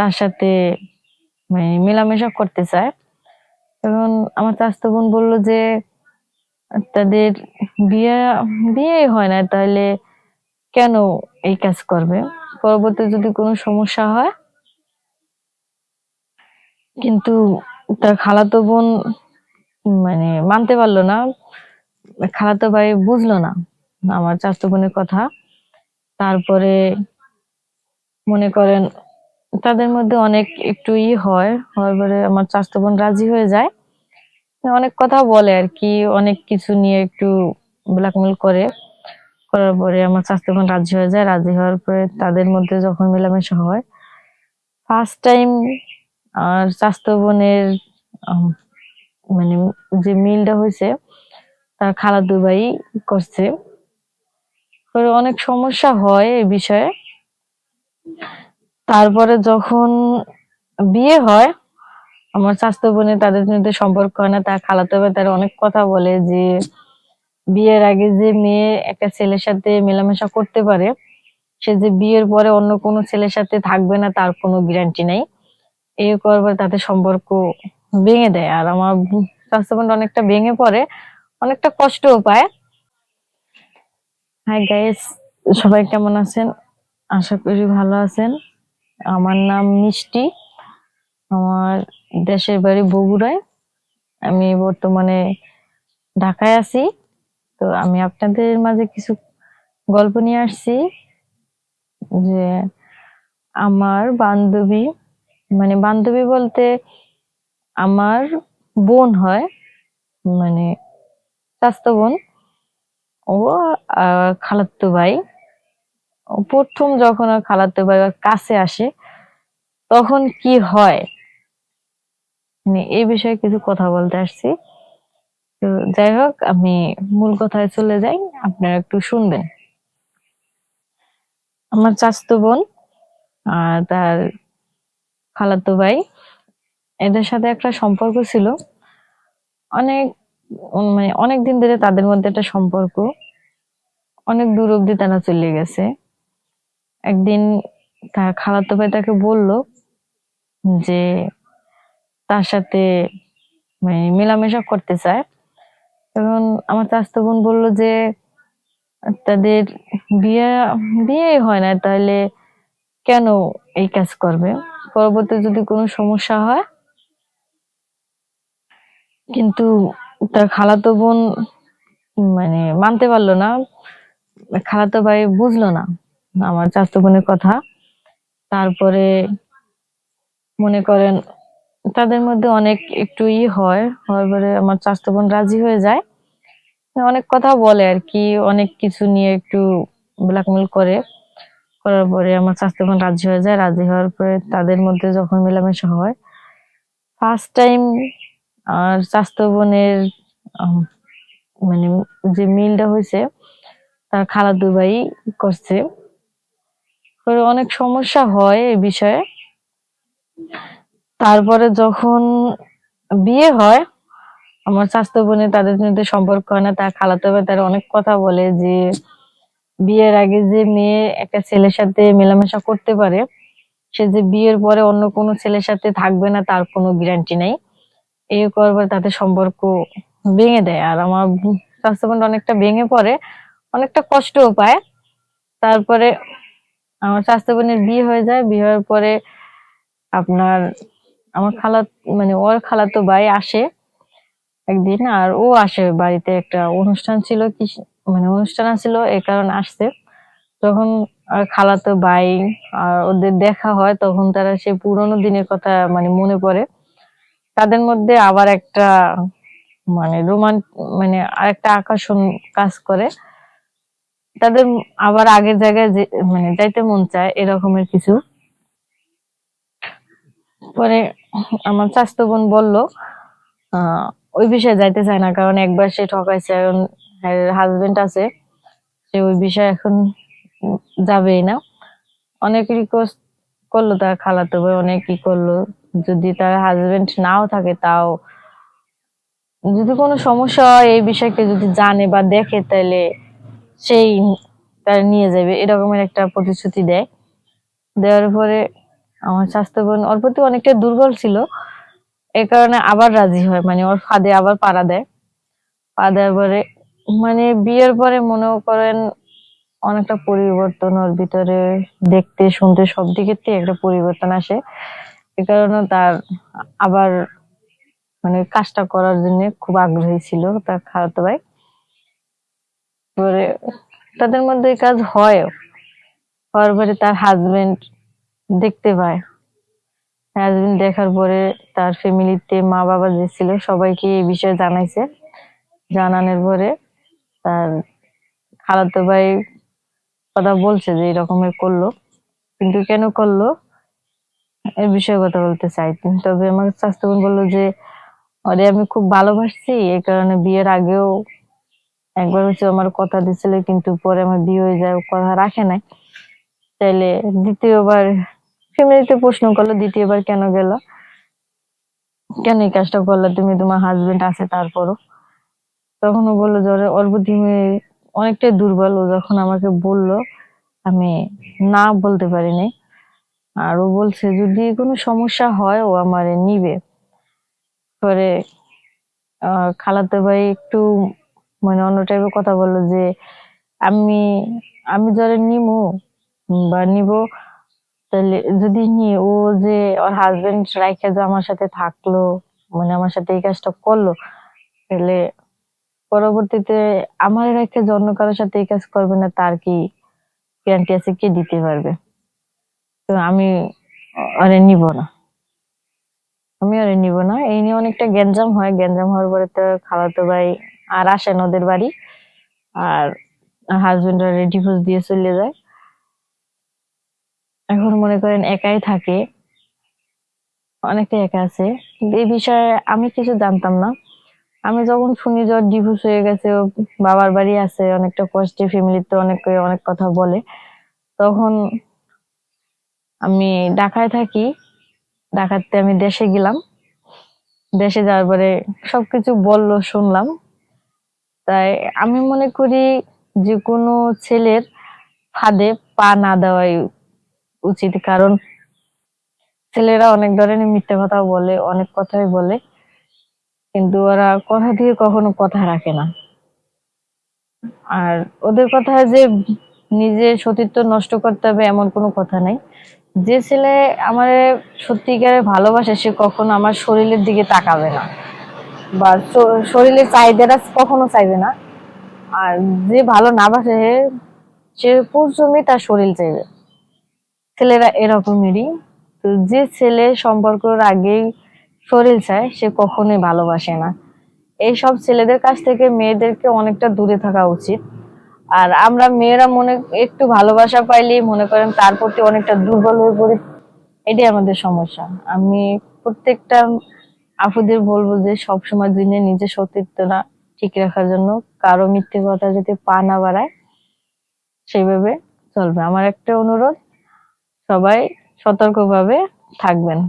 তার সাথে মানে মেলামেশা করতে চায়। এবং আমার চাচাতো বোন বলল যে, তাদের বিয়ে বিয়ে হয় না, তাহলে কেন এই কাজ করবে? পরবর্তী যদি কোনো সমস্যা হয়, কিন্তু তার খালাতো বোন মানে মানতে পারল না। খালাতো ভাই বুঝলো না আমার চাচাতো বোনের কথা। তারপরে মনে করেন তাদের মধ্যে অনেক একটু ই হয় হওয়ার পরে আমার চাচাতো বোন রাজি হয়ে যায়। অনেক কথা বলে আর কি, অনেক কিছু নিয়ে একটু ব্ল্যাকমেল করে। করার পরে আমার চাচাতো বোন রাজি হয়ে যায়, রাজি হওয়ার পরে তাদের মধ্যে যখন মেলামেশা হয় ফার্স্ট টাইম আর চাচাতো বোনের মানে যে মিলটা হয়েছে, তার খালাদু ভাই করছে। অনেক সমস্যা হয় এই বিষয়ে। তারপরে যখন বিয়ে হয়, আমার স্বাস্থ্য বোনের তাদের মধ্যে সম্পর্ক হয় না তার খালাতো ভাই তারা অনেক কথা বলে যে বিয়ের আগে যে মেয়ে একটা ছেলের সাথে মেলামেশা করতে পারে, সে যে বিয়ের পরে অন্য কোনো ছেলের সাথে থাকবে না, তার কোনো গ্যারান্টি নেই। এই করবার তাদের সম্পর্ক ভেঙে দেয়। আর আমার স্বাস্থ্য অনেকটা ভেঙে পড়ে, অনেকটা কষ্টও পায়। হাই গাইস সবাই কেমন আছেন? আশা করি ভালো আছেন। আমার নাম মিষ্টি। আমার দেশের বাড়ি বগুড়ায়। আমি বর্তমানে ঢাকায় আছি। তো আমি আপনাদের মাঝে কিছু গল্প নিয়ে আসছি যে আমার বান্ধবী মানে বান্ধবী বলতে আমার বোন হয় মানে স্বাস্থ্য বোন। ও খালাত্তো ভাই। প্রথম যখন ওর খালাত্তো ভাই ওর কাছে আসে, তখন কি হয়? মানে এই বিষয়ে কিছু কথা বলতে আসছি। তো যাই হোক, আমি মূল কথায় চলে যাই। আপনারা একটু শুনবেন। আমার চাচতো বোন আর তার খালাতো ভাই, এদের সাথে একটা সম্পর্ক ছিল। অনেক মানে অনেক দিন ধরে তাদের মধ্যে একটা সম্পর্ক। অনেক দূর অব্দি তারা চলে গেছে। একদিন তার খালাতো ভাই তাকে বলল যে তার সাথে মানে মেলামেশা করতে চায়। এবং আমার চাচাতো বোন বলল যে, তাদের বিয়ে বিয়ে হয় না, তাহলে কেন এই কাজ করবে? পরবর্তী যদি কোনো সমস্যা হয়। কিন্তু তার খালাতো বোন মানে মানতে পারল না। খালাতো ভাই বুঝলো না। আমার চাচাতো বোনের কথা। তারপরে মনে করেন তাদের মধ্যে অনেক একটু ই হয় হওয়ার পরে আমার চাচাতো বোন রাজি হয়ে যায়। অনেক কথা বলে আর কি, অনেক কিছু নিয়ে একটু ব্ল্যাকমেল করে। করার পরে আমার চাচাতো বোন রাজি হয়ে যায়। রাজি হওয়ার পরে তাদের মধ্যে যখন মেলামেশা হয় ফার্স্ট টাইম আর চাচাতো বোনের মানে যে মিলটা হয়েছে, তার খালা দুবাই করছে। পরে অনেক সমস্যা হয় এই বিষয়ে। তারপরে যখন বিয়ে হয়, আমার স্বাস্থ্য বোনের তাদের মধ্যে সম্পর্ক হয় না, তার খালাতো ভাই তারা অনেক কথা বলে যে বিয়ের আগে যে মেয়ে একটা ছেলের সাথে মেলামেশা করতে পারে, সে যে বিয়ের পরে অন্য কোনো ছেলের সাথে থাকবে না, তার কোনো গ্যারান্টি নেই। এই করবার তাদের সম্পর্ক ভেঙে দেয় আর আমার স্বাস্থ্য বোন অনেকটা ভেঙে পড়ে, অনেকটা কষ্টও পায়। তারপরে আমার স্বাস্থ্য বোনের বিয়ে হয়ে যায়, বিয়ে হওয়ার পরে আপনার, আমার খালা মানে ওর খালাতো ভাই আসে একদিন, আর ও আসে বাড়িতে একটা অনুষ্ঠান ছিল কি মানে অনুষ্ঠান ছিল এই কারণে আসছে। তখন আর খালাতো ভাই আর ওদের দেখা হয়, তখন তারা সে পুরোনো দিনের কথা মানে মনে পড়ে। তাদের মধ্যে আবার একটা মানে রোমান মানে আরেকটা আকর্ষণ কাজ করে। তাদের আবার আগের জায়গায় মানে যাইতে মন চায় এরকমের কিছু। পরে আমার স্বাস্থ্য বোন বলল ওই বিষয়ে যাইতে চায় না, কারণ একবার সে ঠকাইছে, এখন হাজবেন্ড আছে, সে ওই বিষয়ে এখন যাবেই না। অনেক রিকোয়েস্ট করল তার খালাতো ভাই, অনেক কি করল। যদি তার হাজবেন্ড নাও থাকে তাও। যদি কোনো সমস্যা হয় এই বিষয়কে যদি জানে বা দেখে তাহলে সেই তার নিয়ে যাবে, এরকমের একটা প্রতিশ্রুতি দেয়। দেওয়ার পরে আমার স্বাস্থ্য বোন ওর প্রতি অনেকটা দুর্বল ছিল। এই কারণে আবার রাজি হয় মানে ওর ফাঁদে আবার পাড়া দেয়। পা দেওয়ার পরে মানে বিয়ের পরে মনে করেন অনেকটা পরিবর্তন ওর ভিতরে, দেখতে, শুনতে সব দিকের থেকে একটা পরিবর্তন আসে। এ কারণে তার আবার মানে কাজটা করার জন্য খুব আগ্রহী ছিল তার খালাতো ভাই। পরে তাদের মধ্যে এই কাজ হয় হওয়ার পরে তার হাজবেন্ড দেখতে পায়। হাজবেন্ড দেখার পরে তার ফ্যামিলিতে মা বাবা যে ছিল, সবাইকে এই বিষয়ে জানাইছে। জানানোর পরে তার খালাতো ভাই কথা বলছে যে এরকমের করল। কিন্তু কেন করল? এই বিষয়ে কথা বলতে চাই। তবে আমার স্বাস্থ্যবান বলল যে, ওরে আমি খুব ভালোবাসছি, এই কারণে বিয়ের আগেও একবার হচ্ছে আমার কথা দিছিল, কিন্তু পরে আমার বিয়ে হয়ে যায় কথা রাখে নাই। তাইলে দ্বিতীয়বার, ফ্যামিলিতে প্রশ্ন করল, দ্বিতীয়বার কেন গেল? কেন এই কাজটা করলে? তুমি তোমার হাজবেন্ড আছে, তারপরও। তখন ও বলল যে, ওর বুদ্ধি অনেকটাই দুর্বল। ও যখন আমাকে বলল, আমি না বলতে পারিনি। আর ও বলছে, যদি কোনো সমস্যা হয়, ও আমারে নিবে। পরে খালাতো ভাই একটু মানে অন্য টাইপের কথা বলল যে, আমি আমি ধরে নিমু, বা নিব, তাহলে যদি নিয়ে ও যে ওর হাজবেন্ড রাইখে যে আমার সাথে থাকল মানে আমার সাথে এই কাজটা করল, তাহলে পরবর্তীতে আমার রেখে যে অন্য কারোর সাথে এই কাজ করবে না, তার কি গ্যারান্টি আছে কে দিতে পারবে? তো আমি আরে নিব না। আমি আরে নিব না। এই নিয়ে অনেকটা গ্যাঞ্জাম হয়। গ্যাঞ্জাম হওয়ার পরে তো খালাতো ভাই আর আসেন ওদের বাড়ি। আর হাজবেন্ড আর ডিভোর্স দিয়ে চলে যায়। এখন মনে করেন একাই থাকে। অনেকটা একা আছে। এই বিষয়ে আমি কিছু জানতাম না। আমি যখন শুনি যে ডিভোর্স হয়ে গেছে বাবার বাড়ি আছে, অনেকটা কষ্টে ফ্যামিলিতে অনেকে অনেক কথা বলে। তখন আমি ঢাকায় থাকি। ঢাকাতে আমি দেশে গেলাম। দেশে যাওয়ার পরে সবকিছু বলল, শুনলাম। তাই আমি মনে করি যে কোনো ছেলের ফাঁদে পা না দেওয়াই উচিত। কারণ ছেলেরা অনেক ধরনের মিথ্যে কথা বলে, অনেক কথাই বলে, কিন্তু ওরা কথা দিয়ে কখনো কথা রাখে না। আর ওদের কথা যে নিজে সতীত্ব নষ্ট করতে হবে এমন কোনো কথা নাই। যে ছেলে আমার সত্যিকারে ভালোবাসে, সে কখনো আমার শরীরের দিকে তাকাবে না। বা শরীরের চাহিদাটা কখনো চাইবে না। আর যে ভালো না বাসে সে প্রথমে তার শরীর চাইবে। ছেলেরা এরকমেরই। তো যে ছেলে সম্পর্কের আগেই শরীর চায়, সে কখনোই ভালোবাসে না। এইসব ছেলেদের কাছ থেকে মেয়েদেরকে অনেকটা দূরে থাকা উচিত। আর আমরা মেয়েরা মনে একটু ভালোবাসা পাইলেই মনে করেন তার প্রতি অনেকটা দুর্বল হয়ে পড়ি। এটাই আমাদের সমস্যা। আমি প্রত্যেকটা আপুদের বলব যে সবসময় দিনে নিজের সতীর্থরা ঠিক রাখার জন্য, কারও মিথ্যে কথা যাতে পা না বাড়ায়, সেইভাবে চলবে। আমার একটা অনুরোধ, সবাই সতর্কভাবে থাকবেন।